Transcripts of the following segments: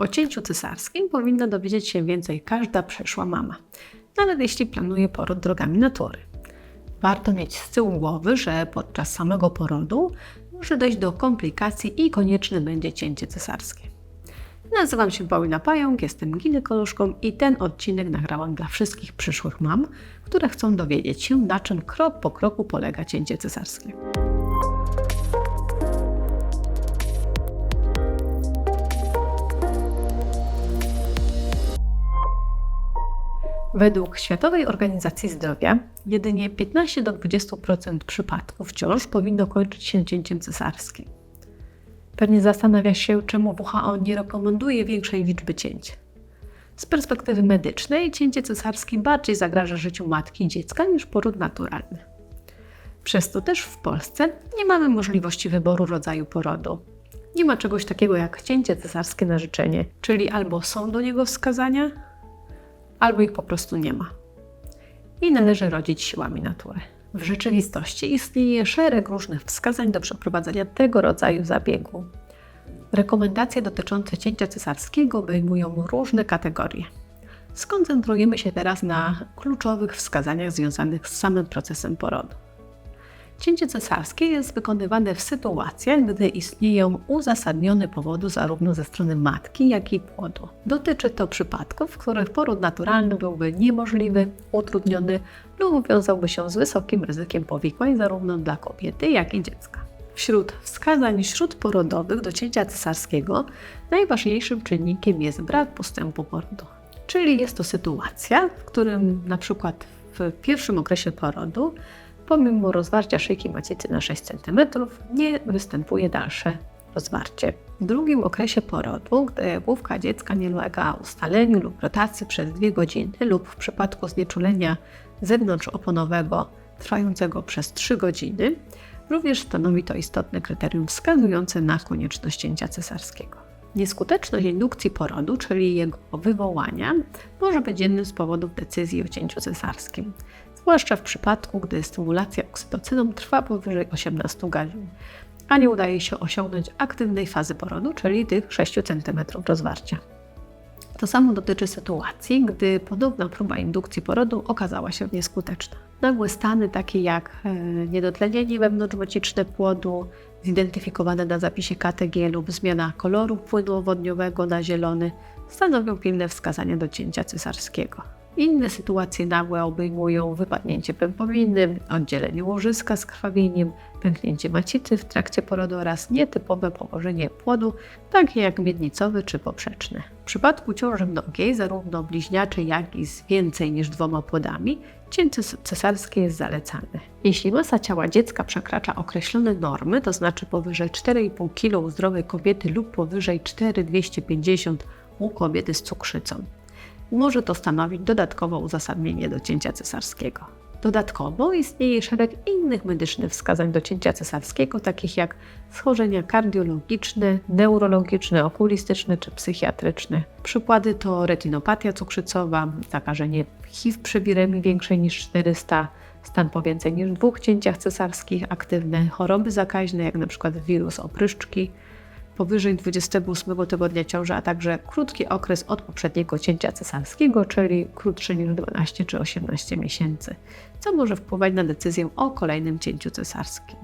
O cięciu cesarskim powinna dowiedzieć się więcej każda przeszła mama, nawet jeśli planuje poród drogami natury. Warto mieć z tyłu głowy, że podczas samego porodu może dojść do komplikacji i konieczne będzie cięcie cesarskie. Nazywam się Paulina Pająk, jestem ginekolożką i ten odcinek nagrałam dla wszystkich przyszłych mam, które chcą dowiedzieć się, na czym krok po kroku polega cięcie cesarskie. Według Światowej Organizacji Zdrowia jedynie 15 do 20% przypadków ciąż powinno kończyć się cięciem cesarskim. Pewnie zastanawia się, czemu WHO nie rekomenduje większej liczby cięć. Z perspektywy medycznej cięcie cesarskie bardziej zagraża życiu matki i dziecka niż poród naturalny. Przez to też w Polsce nie mamy możliwości wyboru rodzaju porodu. Nie ma czegoś takiego jak cięcie cesarskie na życzenie, czyli albo są do niego wskazania, albo ich po prostu nie ma. I należy rodzić siłami natury. W rzeczywistości istnieje szereg różnych wskazań do przeprowadzenia tego rodzaju zabiegu. Rekomendacje dotyczące cięcia cesarskiego obejmują różne kategorie. Skoncentrujemy się teraz na kluczowych wskazaniach związanych z samym procesem porodu. Cięcie cesarskie jest wykonywane w sytuacjach, gdy istnieją uzasadnione powody zarówno ze strony matki, jak i płodu. Dotyczy to przypadków, w których poród naturalny byłby niemożliwy, utrudniony lub wiązałby się z wysokim ryzykiem powikłań zarówno dla kobiety, jak i dziecka. Wśród wskazań śródporodowych do cięcia cesarskiego najważniejszym czynnikiem jest brak postępu porodu. Czyli jest to sytuacja, w którym na przykład w pierwszym okresie porodu pomimo rozwarcia szyjki macicy na 6 cm nie występuje dalsze rozwarcie. W drugim okresie porodu, gdy główka dziecka nie ulega ustaleniu lub rotacji przez 2 godziny lub w przypadku znieczulenia zewnątrzoponowego trwającego przez 3 godziny, również stanowi to istotne kryterium wskazujące na konieczność cięcia cesarskiego. Nieskuteczność indukcji porodu, czyli jego wywołania, może być jednym z powodów decyzji o cięciu cesarskim zwłaszcza w przypadku, gdy stymulacja oksytocyną trwa powyżej 18 godzin, a nie udaje się osiągnąć aktywnej fazy porodu, czyli tych 6 cm rozwarcia. To samo dotyczy sytuacji, gdy podobna próba indukcji porodu okazała się nieskuteczna. Nagłe stany takie jak e, niedotlenienie wewnątrzmaciczne płodu, zidentyfikowane na zapisie KTG lub zmiana koloru płynu owodniowego na zielony, stanowią pilne wskazanie do cięcia cesarskiego. Inne sytuacje nagłe obejmują wypadnięcie pępowiny, oddzielenie łożyska z krwawieniem, pęknięcie macicy w trakcie porodu oraz nietypowe położenie płodu, takie jak miednicowy czy poprzeczny. W przypadku ciąży mnogiej, zarówno bliźniaczej, jak i z więcej niż dwoma płodami, cięcie cesarskie jest zalecane. Jeśli masa ciała dziecka przekracza określone normy, to znaczy powyżej 4,5 kg u zdrowej kobiety lub powyżej 4,250 u kobiety z cukrzycą może to stanowić dodatkowe uzasadnienie do cięcia cesarskiego. Dodatkowo istnieje szereg innych medycznych wskazań do cięcia cesarskiego, takich jak schorzenia kardiologiczne, neurologiczne, okulistyczne czy psychiatryczne. Przykłady to retinopatia cukrzycowa, zakażenie HIV przy wiremii większej niż 400, stan po więcej niż dwóch cięciach cesarskich, aktywne choroby zakaźne, jak np. wirus opryszczki, powyżej 28 tygodnia ciąży, a także krótki okres od poprzedniego cięcia cesarskiego, czyli krótszy niż 12 czy 18 miesięcy, co może wpływać na decyzję o kolejnym cięciu cesarskim.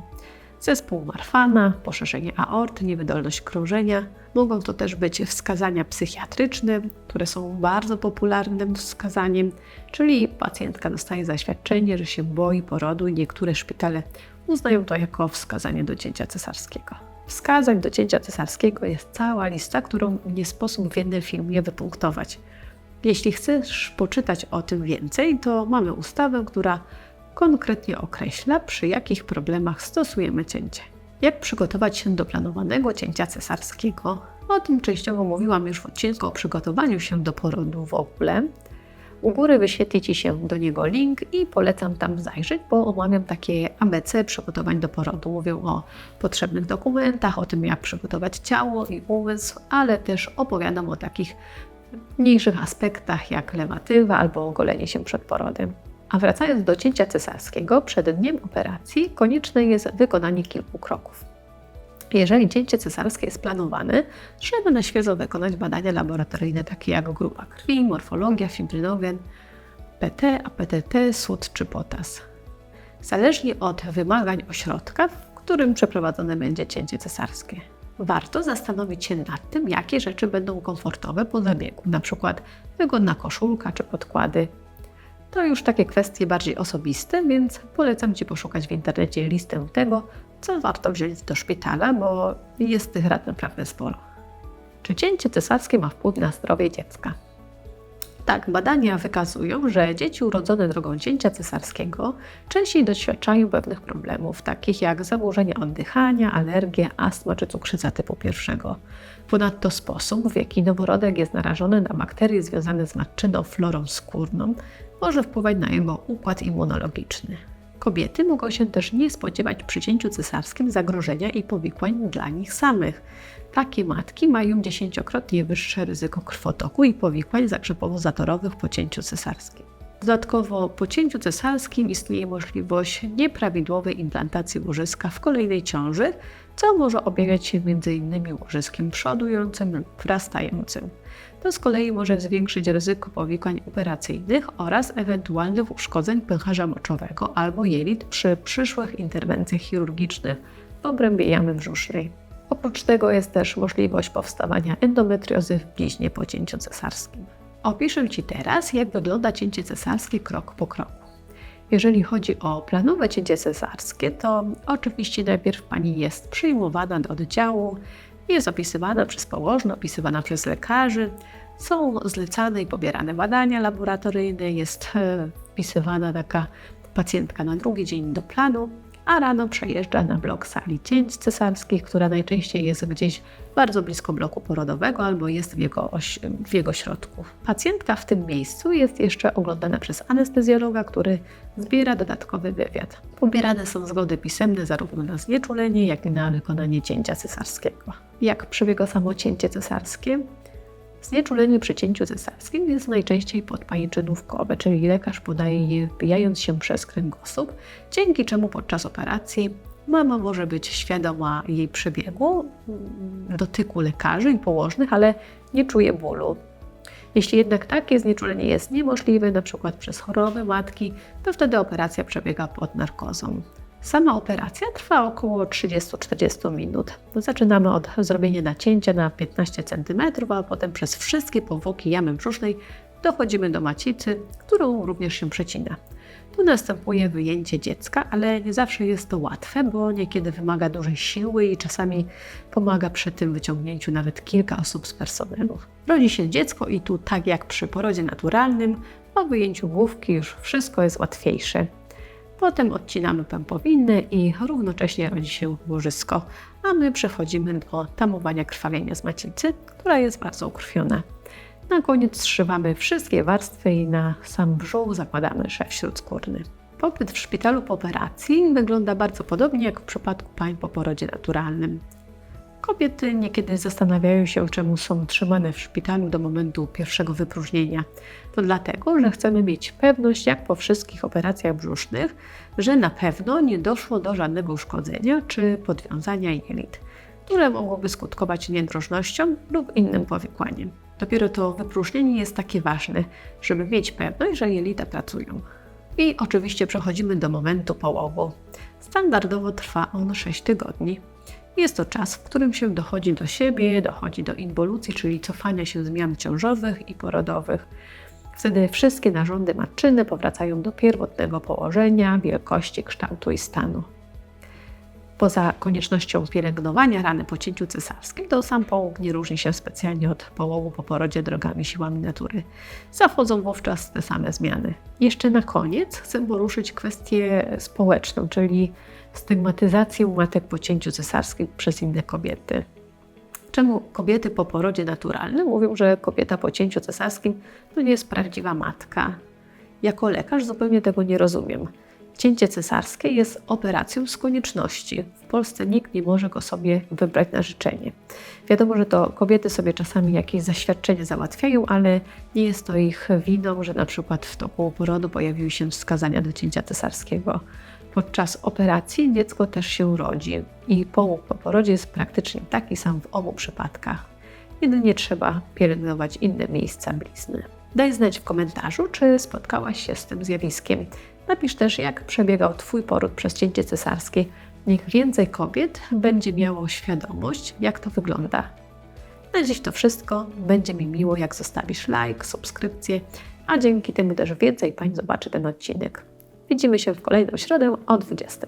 Zespół Marfana, poszerzenie aorty, niewydolność krążenia. Mogą to też być wskazania psychiatryczne, które są bardzo popularnym wskazaniem, czyli pacjentka dostaje zaświadczenie, że się boi porodu i niektóre szpitale uznają to jako wskazanie do cięcia cesarskiego. Wskazań do cięcia cesarskiego jest cała lista, którą nie sposób w jednym filmie wypunktować. Jeśli chcesz poczytać o tym więcej, to mamy ustawę, która konkretnie określa, przy jakich problemach stosujemy cięcie. Jak przygotować się do planowanego cięcia cesarskiego? O tym częściowo mówiłam już w odcinku o przygotowaniu się do porodu w ogóle. U góry wyświetli Ci się do niego link i polecam tam zajrzeć, bo omawiam takie ABC przygotowań do porodu. Mówię o potrzebnych dokumentach, o tym jak przygotować ciało i umysł, ale też opowiadam o takich mniejszych aspektach jak lewatywa albo ogolenie się przed porodem. A wracając do cięcia cesarskiego, przed dniem operacji konieczne jest wykonanie kilku kroków. Jeżeli cięcie cesarskie jest planowane, trzeba na świeżo wykonać badania laboratoryjne takie jak grupa krwi, morfologia, fibrynogen, PT, APTT, sód czy potas. Zależnie od wymagań ośrodka, w którym przeprowadzone będzie cięcie cesarskie. Warto zastanowić się nad tym, jakie rzeczy będą komfortowe po zabiegu, przykład wygodna koszulka czy podkłady. To już takie kwestie bardziej osobiste, więc polecam Ci poszukać w internecie listę tego, co warto wziąć do szpitala, bo jest tych rad naprawdę sporo. Czy cięcie cesarskie ma wpływ na zdrowie dziecka? Tak, badania wykazują, że dzieci urodzone drogą cięcia cesarskiego częściej doświadczają pewnych problemów, takich jak zaburzenia oddychania, alergie, astma czy cukrzyca typu pierwszego. Ponadto sposób, w jaki noworodek jest narażony na bakterie związane z matczyną florą skórną, może wpływać na jego układ immunologiczny. Kobiety mogą się też nie spodziewać przy cięciu cesarskim zagrożenia i powikłań dla nich samych. Takie matki mają dziesięciokrotnie wyższe ryzyko krwotoku i powikłań zakrzepowo-zatorowych po cięciu cesarskim. Dodatkowo po cięciu cesarskim istnieje możliwość nieprawidłowej implantacji łożyska w kolejnej ciąży, co może objawiać się m.in. łożyskiem przodującym lub wrastającym. To z kolei może zwiększyć ryzyko powikłań operacyjnych oraz ewentualnych uszkodzeń pęcherza moczowego albo jelit przy przyszłych interwencjach chirurgicznych w obrębie jamy brzusznej. Oprócz tego jest też możliwość powstawania endometriozy w bliźnie po cięciu cesarskim. Opiszę Ci teraz, jak wygląda cięcie cesarskie krok po kroku. Jeżeli chodzi o planowe cięcie cesarskie, to oczywiście najpierw Pani jest przyjmowana do oddziału, jest opisywana przez położne, opisywana przez lekarzy, są zlecane i pobierane badania laboratoryjne, jest e, wpisywana taka pacjentka na drugi dzień do planu, a rano przejeżdża na blok sali cięć cesarskich, która najczęściej jest gdzieś bardzo blisko bloku porodowego albo jest w jego, oś, w jego środku. Pacjentka w tym miejscu jest jeszcze oglądana przez anestezjologa, który zbiera dodatkowy wywiad. Pobierane są zgody pisemne zarówno na znieczulenie, jak i na wykonanie cięcia cesarskiego. Jak przebiega samo cięcie cesarskie? Znieczulenie przy cięciu cesarskim jest najczęściej podpajęczynówkowe, czyli lekarz podaje je wbijając się przez kręgosłup, dzięki czemu podczas operacji mama może być świadoma jej przebiegu, dotyku lekarzy i położnych, ale nie czuje bólu. Jeśli jednak takie znieczulenie jest niemożliwe, np. przez chorobę matki, to wtedy operacja przebiega pod narkozą. Sama operacja trwa około 30-40 minut. Zaczynamy od zrobienia nacięcia na 15 cm, a potem przez wszystkie powłoki jamy brzusznej dochodzimy do macicy, którą również się przecina. Tu następuje wyjęcie dziecka, ale nie zawsze jest to łatwe, bo niekiedy wymaga dużej siły i czasami pomaga przy tym wyciągnięciu nawet kilka osób z personelu. Rodzi się dziecko i tu, tak jak przy porodzie naturalnym, po wyjęciu główki już wszystko jest łatwiejsze. Potem odcinamy pępowiny i równocześnie rodzi się łożysko, a my przechodzimy do tamowania krwawienia z macicy, która jest bardzo ukrwiona. Na koniec zszywamy wszystkie warstwy i na sam brzuch zakładamy szef śródskórny. Pobyt w szpitalu po operacji wygląda bardzo podobnie jak w przypadku pań po porodzie naturalnym. Kobiety niekiedy zastanawiają się, czemu są trzymane w szpitalu do momentu pierwszego wypróżnienia. To dlatego, że chcemy mieć pewność, jak po wszystkich operacjach brzusznych, że na pewno nie doszło do żadnego uszkodzenia czy podwiązania jelit, które mogłoby skutkować niedrożnością lub innym powikłaniem. Dopiero to wypróżnienie jest takie ważne, żeby mieć pewność, że jelita pracują. I oczywiście przechodzimy do momentu połowu. Standardowo trwa on 6 tygodni. Jest to czas, w którym się dochodzi do siebie, dochodzi do inwolucji, czyli cofania się zmian ciążowych i porodowych. Wtedy wszystkie narządy matczyny powracają do pierwotnego położenia, wielkości, kształtu i stanu. Poza koniecznością pielęgnowania rany po cięciu cesarskim, to sam połóg nie różni się specjalnie od połogu po porodzie drogami siłami natury. Zachodzą wówczas te same zmiany. Jeszcze na koniec chcę poruszyć kwestię społeczną, czyli stygmatyzację matek po cięciu cesarskim przez inne kobiety. Czemu kobiety po porodzie naturalnym mówią, że kobieta po cięciu cesarskim to nie jest prawdziwa matka? Jako lekarz zupełnie tego nie rozumiem. Cięcie cesarskie jest operacją z konieczności. W Polsce nikt nie może go sobie wybrać na życzenie. Wiadomo, że to kobiety sobie czasami jakieś zaświadczenie załatwiają, ale nie jest to ich winą, że na przykład w toku porodu pojawiły się wskazania do cięcia cesarskiego. Podczas operacji dziecko też się urodzi i połóg po porodzie jest praktycznie taki sam w obu przypadkach. Jedynie trzeba pielęgnować inne miejsca blizny. Daj znać w komentarzu, czy spotkałaś się z tym zjawiskiem. Napisz też, jak przebiegał Twój poród przez cięcie cesarskie. Niech więcej kobiet będzie miało świadomość, jak to wygląda. Na dziś to wszystko. Będzie mi miło, jak zostawisz like, subskrypcję, a dzięki temu też więcej pań zobaczy ten odcinek. Widzimy się w kolejną środę o 20.